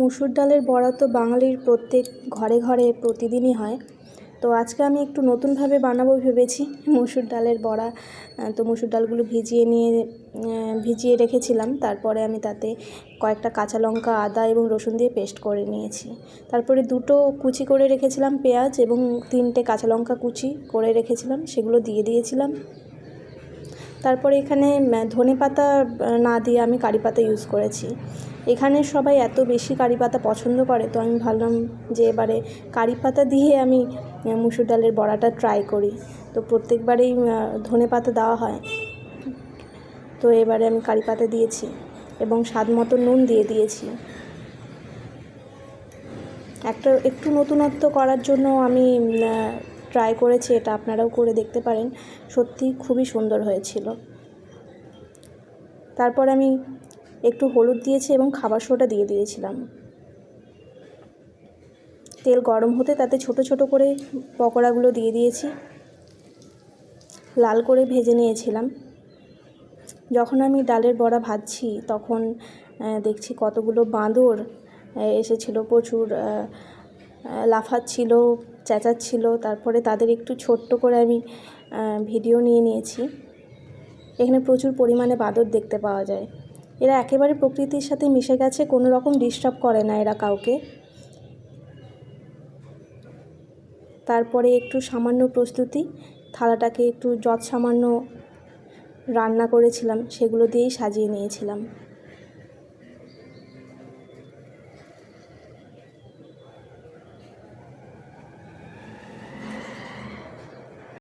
মুসুর ডালের বড়া তো বাঙালির প্রত্যেক ঘরে ঘরে প্রতিদিনই হয়। তো আজকে আমি একটু নতুনভাবে বানাবো ভেবেছি। মুসুর ডালের বড়া তো মুসুর ডালগুলো ভিজিয়ে নিয়ে ভিজিয়ে রেখেছিলাম। তারপরে আমি তাতে কয়েকটা কাঁচা লঙ্কা, আদা এবং রসুন দিয়ে পেস্ট করে নিয়েছি। তারপরে দুটো কুচি করে রেখেছিলাম পেঁয়াজ এবং তিনটে কাঁচা লঙ্কা কুচি করে রেখেছিলাম। সেগুলো দিয়ে দিয়েছিলাম। তারপরে এখানে ধনে পাতা না দিয়ে আমি কারি পাতা ইউজ করেছি। এখানে সবাই এত বেশি কারি পাতা পছন্দ করে, তো আমি ভাবলাম যে এবারে কারি পাতা দিয়ে আমি মুসুর ডালের বড়াটা ট্রাই করি। তো প্রত্যেকবারেই ধনে পাতা দেওয়া হয়। তো এবারে আমি কারি পাতা দিয়েছি এবং স্বাদ মতো নুন দিয়ে দিয়েছি। একটা একটু নতুনত্ব করার জন্য আমি ট্রাই করেছি, এটা আপনারাও করে দেখতে পারেন। সত্যি খুবই সুন্দর হয়েছিল। তারপর আমি একটু হলুদ দিয়েছি এবং খাবার সোডা দিয়ে দিয়েছিলাম। তেল গরম হতে তাতে ছোট ছোট করে পকোড়াগুলো দিয়ে দিয়েছি। লাল করে ভেজে নিয়েছিলাম। যখন আমি ডালের বড়া ভাজছি, তখন দেখছি কতগুলো বাঁদর এসেছিল প্রচুর লাফাচ্ছিল, চেঁচাচ্ছিল। তারপরে তাদের একটু ছোট্ট করে আমি ভিডিও নিয়ে নিয়েছি। এখানে প্রচুর পরিমাণে বাঁদর দেখতে পাওয়া যায়। এরা একেবারে প্রকৃতির সাথে মিশে গেছে, কোনো রকম ডিস্টার্ব করে না এরা কাউকে। তারপরে একটু সামান্য প্রস্তুতি, থালাটাকে একটু যৎ সামান্য রান্না করেছিলাম, সেগুলো দিয়েই সাজিয়ে নিয়েছিলাম।